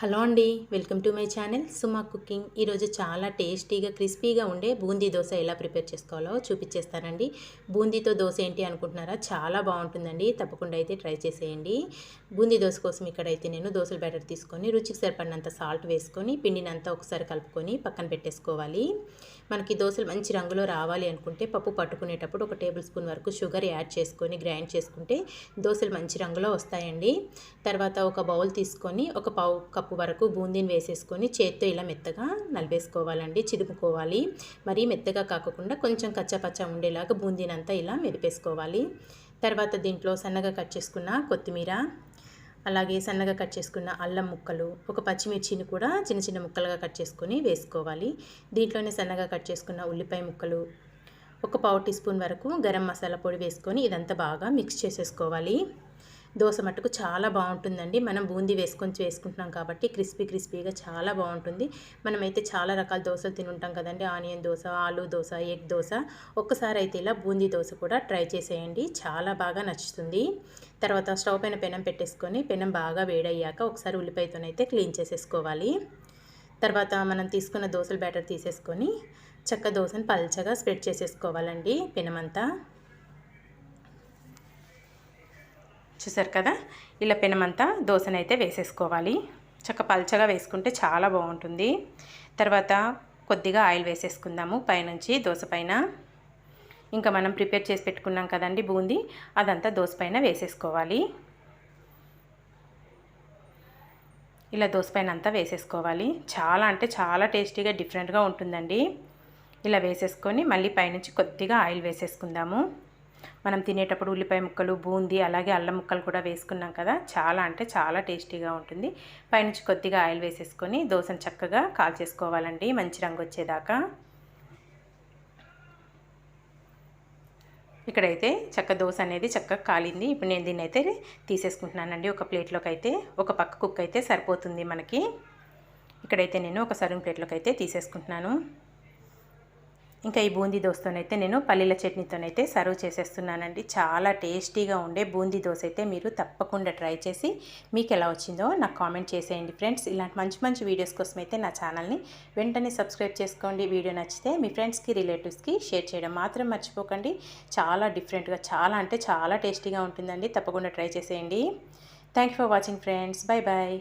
Hello అండి welcome to my channel Suma cooking. ఈరోజు చాలా టేస్టీగా క్రిస్పీగా ఉండే బూందీ దోశ ఎలా ప్రిపేర్ చేసుకోవాలో చూపించేస్తానండి. బూందీతో దోశ ఏంటి అనుకుంటున్నారా? చాలా బాగుంటుందండి. తప్పకుండా అయితే ట్రై చేసేయండి. బూందీ దోశ కోసం ఇక్కడైతే నేను దోశల బ్యాటర్ తీసుకొని రుచికి సరిపడినంత సాల్ట్ వేసుకొని పిండినంతా ఒకసారి కలుపుకొని పక్కన పెట్టేసుకోవాలి. మనకి దోశలు మంచి రంగులో రావాలి అనుకుంటే పప్పు పట్టుకునేటప్పుడు ఒక టేబుల్ స్పూన్ వరకు షుగర్ యాడ్ చేసుకొని గ్రైండ్ చేసుకుంటే దోశలు మంచి రంగులో వస్తాయండి. తర్వాత ఒక బౌల్ తీసుకొని ఒక పావు కప్ కప్పు వరకు బూందీని వేసేసుకొని చేత్తో ఇలా మెత్తగా నలిపేసుకోవాలండి చిదుపుకోవాలి. మరీ మెత్తగా కాకుండా కొంచెం కచ్చపచ్చ ఉండేలాగా బూందీని అంతా ఇలా మెదిపేసుకోవాలి. తర్వాత దీంట్లో సన్నగా కట్ చేసుకున్న కొత్తిమీర అలాగే సన్నగా కట్ చేసుకున్న అల్లం ముక్కలు ఒక పచ్చిమిర్చిని కూడా చిన్న చిన్న ముక్కలుగా కట్ చేసుకొని వేసుకోవాలి. దీంట్లోనే సన్నగా కట్ చేసుకున్న ఉల్లిపాయ ముక్కలు ఒక పావు టీ స్పూన్ వరకు గరం మసాలా పొడి వేసుకొని ఇదంతా బాగా మిక్స్ చేసేసుకోవాలి. దోశ మట్టుకు చాలా బాగుంటుందండి. మనం బూందీ వేసుకొని వేసుకుంటున్నాం కాబట్టి క్రిస్పీ క్రిస్పీగా చాలా బాగుంటుంది. మనమైతే చాలా రకాల దోశలు తినుంటాం కదండి. Onion dosa aloo dosa egg dosa. ఒక్కసారి అయితే ఇలా బూందీ దోశ కూడా ట్రై చేసేయండి. చాలా బాగా నచ్చుతుంది. తర్వాత స్టవ్ పైన పెనం పెట్టేసుకొని పెనం బాగా వేడయ్యాక ఒకసారి ఉల్లిపాయతోనైతే క్లీన్ చేసేసుకోవాలి. తర్వాత మనం తీసుకున్న దోశల బ్యాటర్ తీసేసుకొని చక్క దోశను పల్చగా స్ప్రెడ్ చేసేసుకోవాలండి పెనమంతా. చూసారు కదా? ఇలా పెనమంతా దోశనైతే వేసేసుకోవాలి. చక్క పల్చగా వేసుకుంటే చాలా బాగుంటుంది. తర్వాత కొద్దిగా ఆయిల్ వేసేసుకుందాము పైనుంచి దోశ పైన. ఇంకా మనం ప్రిపేర్ చేసి పెట్టుకున్నాం కదండి బూందీ అదంతా దోశ పైన వేసేసుకోవాలి. ఇలా దోశ పైన అంతా వేసేసుకోవాలి. చాలా అంటే చాలా టేస్టీగా డిఫరెంట్గా ఉంటుందండి. ఇలా వేసేసుకొని మళ్ళీ పైనుంచి కొద్దిగా ఆయిల్ వేసేసుకుందాము. మనం తినేటప్పుడు ఉల్లిపాయ ముక్కలు బూందీ అలాగే అల్లం ముక్కలు కూడా వేసుకున్నాం కదా. చాలా అంటే చాలా టేస్టీగా ఉంటుంది. పైనుంచి కొద్దిగా ఆయిల్ వేసేసుకొని దోశను చక్కగా కాల్చేసుకోవాలండి మంచి రంగు వచ్చేదాకా. ఇక్కడైతే చక్క దోశ అనేది చక్కగా కాలింది. ఇప్పుడు నేను దీన్ని అయితే తీసేసుకుంటున్నానండి. ఒక ప్లేట్లోకి అయితే ఒక పక్క కుక్ అయితే సరిపోతుంది మనకి. ఇక్కడైతే నేను ఒక సర్వింగ్ ప్లేట్లోకి అయితే తీసేసుకుంటున్నాను. ఇంకా ఈ బూందీ దోశతోనైతే నేను పల్లీల చట్నీతోనైతే సర్వ్ చేసేస్తున్నానండి. చాలా టేస్టీగా ఉండే బూందీ దోశ అయితే మీరు తప్పకుండా ట్రై చేసి మీకు ఎలా వచ్చిందో నాకు కామెంట్ చేసేయండి ఫ్రెండ్స్. ఇలాంటి మంచి మంచి వీడియోస్ కోసం అయితే నా ఛానల్ని వెంటనే సబ్స్క్రైబ్ చేసుకోండి. వీడియో నచ్చితే మీ ఫ్రెండ్స్కి రిలేటివ్స్కి షేర్ చేయడం మాత్రం మర్చిపోకండి. చాలా డిఫరెంట్గా చాలా అంటే చాలా టేస్టీగా ఉంటుందండి. తప్పకుండా ట్రై చేసేయండి. Thank for watching friends. Bye bye